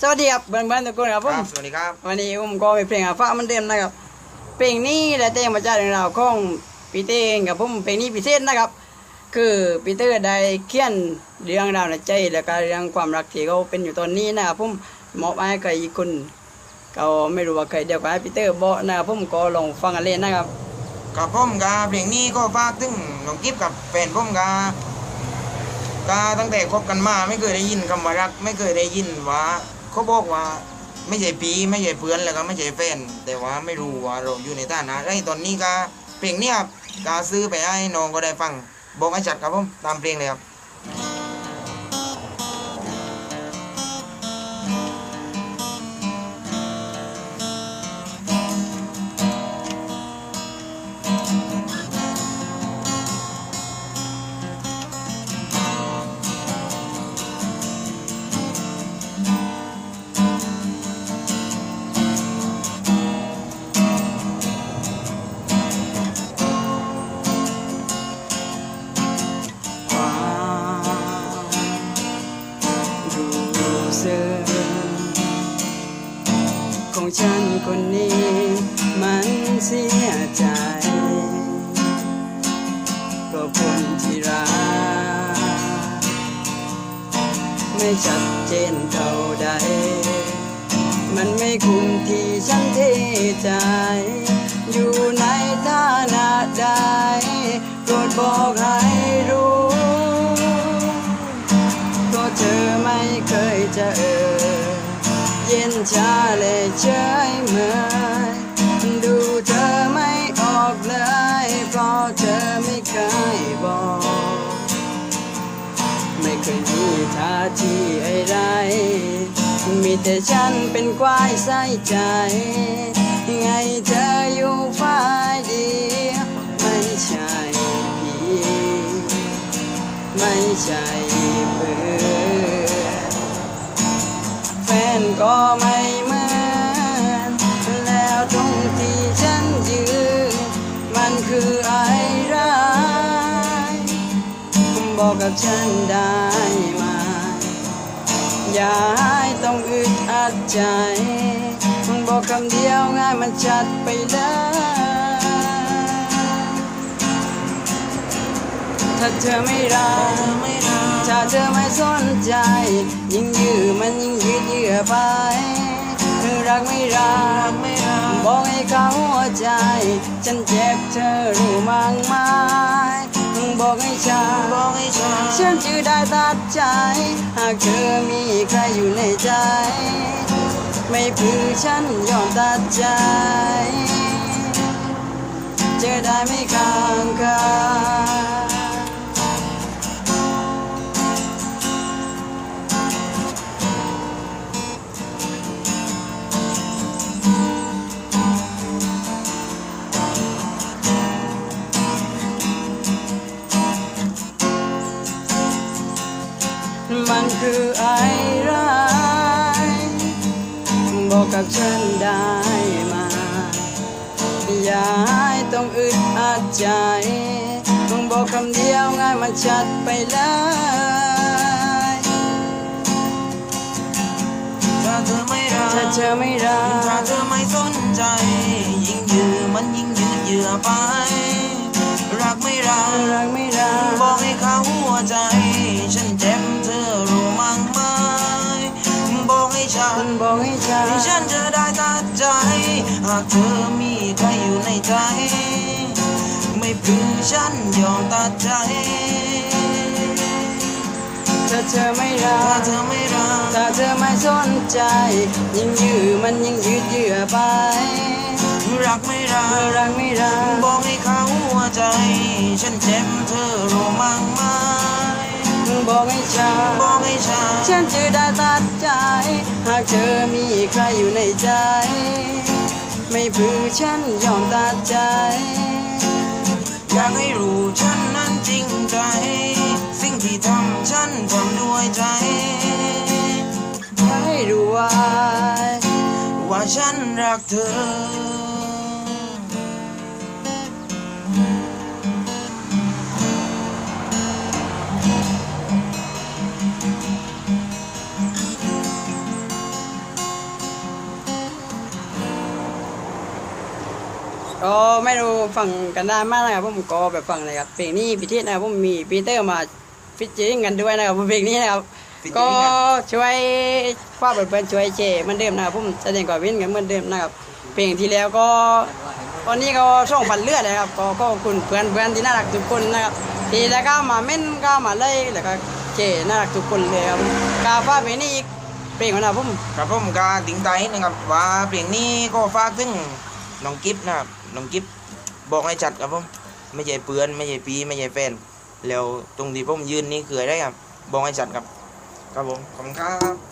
สวัสดีครับเพื่อนๆทุกคนครับผคมรับสวัสดีครับวันนี้ผมก็มีเพลงอาฟ้าเหมันเดิมนะครับ เพลงนี้และแต่งมาจากเรื่องราวของปีเตอร์เองกับผมเพลงนี้พิเศษนะครับ คือปีเตอร์ได้เขียนเรื่องราวในใจ และก็เรื่องความรักที่เขาเป็นอยู่ตอนนี้นะครับผมมอบให้กับอีกคนก็ไม่รู้ว่าใครเดียวกันให้ปีเตอร์บอกนะครับผมก็ลองฟังกันเล่นนะครับกับผมกับเพลงนี้ก็ฝากถึงน้องกิฟกับแฟนผมกับก็ตั้งแต่คบกันมาไม่เคยได้ยินคำว่ารัก ไม่เคยได้ยินว่า เขาบอกว่าไม่ใช่ปีไม่ใช่เพื่อนแล้วก็ไม่ใช่แฟน แต่ว่าไม่รู้ว่าเราอยู่ในฐานะไรตอนนี้ก็เพลงเนี้ยครับก็ซื้อไปให้น้องก็ได้ฟังบอกให้จัดครับผมตามเพลงเลยครับ ฉันคนนี้ มันเสียใจ ก็คนที่รักไม่ชัดเจนเท่าใด มันไม่คุ้มที่ฉันเทใจ อยู่ในฐานะใดโปรดบอกให้รู้ ก็เธอไม่เคยจะเออ เย็นชาเลยเฉยเมยดูเธอไม่ออกเลยเพราะเธอไม่เคยบอก ไม่เคยมีท่าทีอะไรมีแต่ฉันเป็นควายใส่ใจ ไงเธออยู่ฝ่ายเดียวไม่ใช่พี่ ไม่ใช่เพื่อ ก็ไม่เหมือนแล้วตรงที่ฉันยืน มันคืออะไรบอกกับฉันได้ไหมอย่าให้ต้องอึดอัดใจบอกคำเดียวง่ายมันชัดไปเลยถ้าเธอไม่รักถ้าเธอไม่สนใจ ยิ่งยื้อมันยิ่งยืดเยื้อไปรักไม่รักไม่รักบอกให้เขาหัวใจ ฉันเจ็บเธอรู้มั้งไหมบอกให้ฉันบอกให้ฉันฉันจะได้ตัดใจ หากเธอมีใครอยู่ในใจ ไม่พึ่งฉันยอมตัดใจ จะได้ไม่ค้างคา มันคืออะไรบอกกับฉันได้ไหมา อย่าให้ต้องอึดอัดใจต้องบอกคำเดียวง่ายมันชัดไปเลยถ้าเธอไม่รักถ้าเธอไม่รัถ้ากเธอไม่สนใจ ยิ่งยื้อมันยิ่งยืดเยื้อไป รักไม่รักรักไม่รักบอกให้เขาหัวใจ บอกให้ฉันบอกให้ฉันให้ฉันจะได้ตัดใจ หากเธอมีใครอยู่ในใจ ไม่พึงฉันยอมตัดใจถ้าเธอไม่รัถ้ากเธอไม่รักถ้าเธอไม่สนใจ ยิ่งยื้อมันยิ่งยืดเยื้อไป รักไม่รักรักไม่รักบอกให้เขาหัวใจ ฉันเจ็บเธอรู้มั้งไหม บอกให้ฉันบอกให้ฉันฉันจะได้ตัดใจ หากเธอมีใครอยู่ในใจ ไม่พึ่งฉันยอมตัดใจ อยากให้รู้ฉันนั้นจริงใจ สิ่งที่ทำฉันทำด้วยใจให้รู้ว่าว่าฉันรักเธอ ก็ไม่รู้ฟังกันได้มากนะครับผมก็แบบฟังเลยครับเพลงนี้พิธีนะครับผมมีปีเตอร์มาฟิชเจอริงกันด้วยนะครับเพลงนี้นะครับ featuring ก็กันช่วยฝากเพื่อนๆช่วยเชร์เหมือนเดิมนะครับผมแสดงกับวินกันเหมือนเดิมนะครับ เพลงที่แล้วก็ตอนนี้ก็ช่องพันเลือดเลยครับก็ก็ขอบคุณเพื่อนเพื่อนๆที่น่ารักทุกคนนะครับที่แล้วก็มาเม่นก็มาเล่ยแล้วก็เชร์น่ารักทุกคนเลยครับกาฟ้ากเพลงนี้อีกเพลงของเราผมครับผมก็ติงไตนะครับว่าเพลงนี้ก็ฝากถึงน้องกิฟนะครับ น้องกิฟบอกให้จัดครับผมไม่ใช่เปือนไม่ใช่ปีไม่ใช่แฟน แล้วตรงที่ผมยืนนี่คืออะไรครับบอกให้จัดครับครับผมขอบคุณครับ